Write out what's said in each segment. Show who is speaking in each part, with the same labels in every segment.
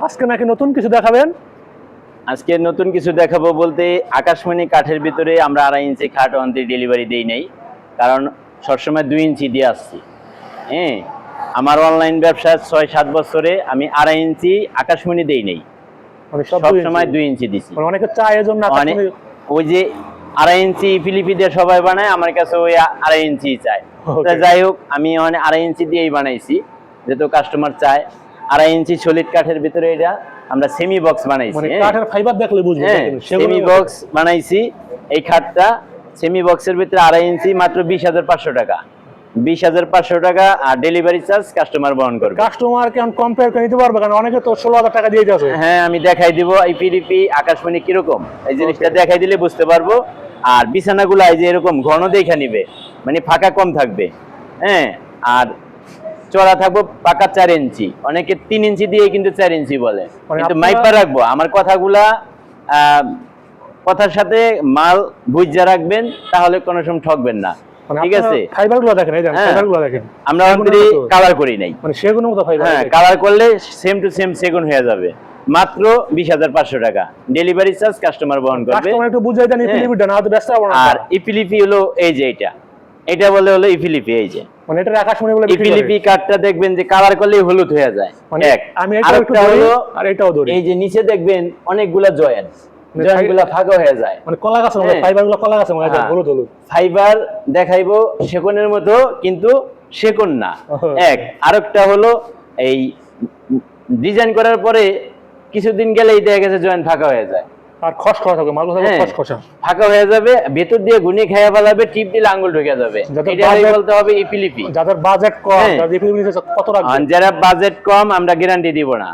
Speaker 1: আজকে নাকি নতুন কিছু দেখাবেন?
Speaker 2: আজকে নতুন কিছু দেখাবো বলতে আকাশমণি কাঠের ভিতরে আমরা আড়াই ইঞ্চি খাট অন্তে ডেলিভারি দিই নাই। কারণ সবসময় দুই ইঞ্চি দিয়ে আসছি। হ্যাঁ আমার অনলাইন ব্যবসা ছয় সাত বছরে আমি আড়াই ইঞ্চি আকাশমণি দেই নেই।
Speaker 1: মানে
Speaker 2: সবসময়। দুই ইঞ্চি দিছি।
Speaker 1: মানে অনেকে চায় এজন্য আকাশমণি-
Speaker 2: ওই যে আড়াই ইঞ্চি ফিলিপিদের সবাই বানায় আমার কাছে ওই আড়াই ইঞ্চি চায়. যাই হোক আমি মানে আড়াই ইঞ্চি দিয়েই বানাইছি। যেহেতু কাস্টমার চায় আড়াই ইঞ্চি সলিড কাঠের ভিতরে এটা আমরা সেমি বক্স বানাইছি
Speaker 1: মানে
Speaker 2: হ্যাঁ।
Speaker 1: কাঠের ফাইবার দেখলে
Speaker 2: হ্যাঁ সেমি বক্স বানাইছি। এই খাটটা সেমি বক্সের ভিতরে আড়াই ইঞ্চি মাত্র বিশ হাজার পাঁচশো টাকা। বিশ হাজার পাঁচশো টাকা আর ডেলিভারি চার্জ কাস্টমার বহন করবে।
Speaker 1: কাস্টমার কেমন কম্পেয়ার করে নিতে পারবে কারণ অনেকে তো ষোলো হাজার টাকা দিয়ে যাচ্ছে
Speaker 2: হ্যাঁ আমি দেখাই দিব এই পিডিপি আকাশমণি কীরকম? এই জিনিসটা দেখাই দিলে বুঝতে পারব। আর বিছানাগুলো এই যে এরকম ঘন দেখা নিবে। মানে ফাঁকা কম থাকবে। হ্যাঁ আর চড়া থাকব পাকা চার ইঞ্চি। অনেকে তিন ইঞ্চি দিয়ে কিন্তু চার ইঞ্চি বলে।
Speaker 1: মানে
Speaker 2: কিন্তু মাইপা রাখব। আমার কথাগুলা কথার সাথে মাল বুঝা রাখবেন তাহলে কোনো সময় ঠকবেন না। ঠিক আছে?
Speaker 1: ফাইবার দেখেন এই দেখেন
Speaker 2: হ্যাঁ।
Speaker 1: ফাইবারগুলো দেখেন।
Speaker 2: আমরা
Speaker 1: সেগুনের
Speaker 2: কালার করি নাই।
Speaker 1: মানে সেগুলো মতো ফাইবার
Speaker 2: হ্যাঁ কালার করলে সেম টু সেম সেগুন হয়ে যাবে। মাত্র বিশ হাজার পাঁচশো টাকা। ডেলিভারি চার্জ কাস্টমার বহন করবে।
Speaker 1: একটু বুঝাই দেন
Speaker 2: হ্যাঁ।
Speaker 1: ইপিলিপিটা না হয়তো ব্যস্ত
Speaker 2: আর ইপিলিপি হলো এই যে এটা। এটা বলে হলো ইপিলিপি এই যে।
Speaker 1: মানে এটা আকাশমণি বলে
Speaker 2: ইপিলিপি কার্ডটা দেখবেন যে কালার করলেই হলুদ হয়ে যায়।
Speaker 1: মানে
Speaker 2: এক।
Speaker 1: আমি এটাও একটু ধরি আর এটাও ধরি।
Speaker 2: এই যে নিচে দেখবেন অনেকগুলা জয়েন্ট
Speaker 1: মানে
Speaker 2: ফাঁকা হয়ে যায়।
Speaker 1: মানে কলা গাছের মতো
Speaker 2: হ্যাঁ।
Speaker 1: কলা গাছের মতো
Speaker 2: হ্যাঁ।
Speaker 1: হলুদ হলুদ।
Speaker 2: ফাইবার দেখাইবো সেকনের মতো কিন্তু সেকন না। এক। আরেকটা হলো এই ডিজাইন করার পরে কিছুদিন গেলেই দেখা গেছে জয়েন্ট ফাঁকা হয়ে যায়।
Speaker 1: আর খসখসা থাকবে মাল থাকবে
Speaker 2: হ্যাঁ।
Speaker 1: খসখসা
Speaker 2: ফাঁকা হয়ে যাবে ভেতর দিয়ে গুনি খাইয়া ফেলাবে টিপ আঙ্গুল ঢুকে যাবে। বলতে হবে ইপিলিপি।
Speaker 1: যাদের বাজেট কম
Speaker 2: হ্যাঁ।
Speaker 1: যাদের ইপিলিপি কত
Speaker 2: যারা বাজেট কম আমরা গ্যারান্টি দিব না।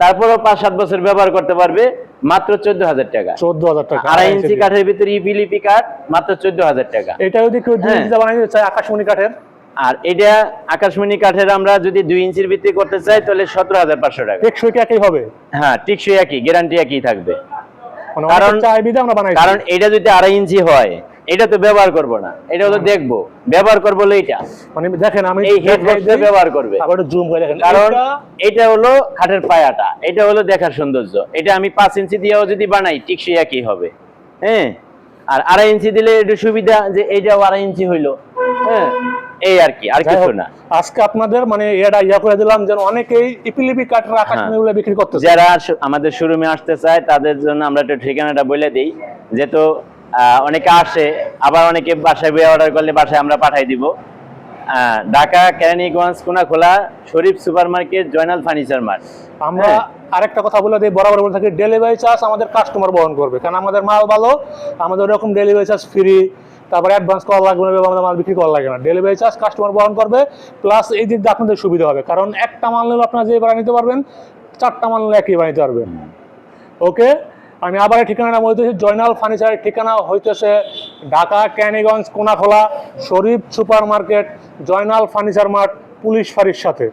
Speaker 2: তারপরও পাঁচ সাত বছর ব্যবহার করতে পারবে মাত্র চোদ্দ হাজার টাকা।
Speaker 1: চোদ্দ হাজার টাকা।
Speaker 2: আড়াই ইঞ্চি কাঠের ভিতরে ইপিলিপি কাঠ মাত্র চোদ্দ হাজার টাকা।
Speaker 1: এটা যদি কেউ
Speaker 2: হ্যাঁ।
Speaker 1: চায় আকাশমণি কাঠের?
Speaker 2: আর এটা আকাশমণি কাঠের আমরা যদি দুই ইঞ্চির ভিত্তি করতে চাই তাহলে সতেরো হাজার পাঁচশো টাকা।
Speaker 1: টেকসই একই হবে?
Speaker 2: হ্যাঁ টিকসই একই গ্যারান্টি একই থাকবে। কারণ-
Speaker 1: আমরা বানাই
Speaker 2: এটা যদি আড়াই ইঞ্চি হয় এটা তো ব্যবহার করব না। এটা হলো দেখব। ব্যবহার করব হলো এইটা
Speaker 1: মানে দেখেন আমি
Speaker 2: এই হেড ব্যবহার করবে।
Speaker 1: আবার জুম করে দেখেন।
Speaker 2: কারণ
Speaker 1: এটা-
Speaker 2: এটা হলো খাটের পায়াটা। এটা হলো দেখার সৌন্দর্য। এটা আমি পাঁচ ইঞ্চি দিয়েও যদি বানাই টিকসই একই হবে। হ্যাঁ? আর আড়াই ইঞ্চি দিলে একটু সুবিধা যে এইটাও আড়াই ইঞ্চি হইল। হ্যাঁ? এই আর কি আর কিছু না।
Speaker 1: আজকে আপনাদের মানে এটা ইয়া করে দিলাম যেন অনেকেই ইপিলিপি কাঠের আকাশমণি গুলো বিক্রি করতেছে
Speaker 2: যারা আমাদের শোরুমে আসতে চায় তাদের জন্য আমরা একটু ঠিকানাটা বলে দিই। যেহেতু অনেকে আসে আবার অনেকে বাসায় অর্ডার করলে বাসায় আমরা পাঠাই দিব। Dhaka Keraniganj Konakhola Sharif super market Joynal furniture mart.
Speaker 1: আমরা
Speaker 2: হ্যাঁ।
Speaker 1: আরেকটা কথা বলে দিই বরাবর বলে থাকি ডেলিভারি চার্জ আমাদের কাস্টমার বহন করবে। কারণ আমাদের মাল ভালো আমাদের ওরকম ডেলিভারি চার্জ ফ্রি তারপরে অ্যাডভান্স করা লাগবে না আমাদের মাল বিক্রি করা লাগবে না। ডেলিভারি চার্জ কাস্টমার বহন করবে প্লাস এই দিক আপনাদের সুবিধা হবে। কারণ একটা মাল নিলে আপনারা যে বানিয়ে নিতে পারবেন, চারটা মাল নিলে একই বানিয়ে পারবেন। ওকে আমি আবার ঠিকানাটা বলতেছি জয়নাল ফার্নিচারের ঠিকানা হইতেছে Dhaka Keraniganj Konakhola, Sharif super market Joynal furniture mart, police ফাঁড়ির সাথে।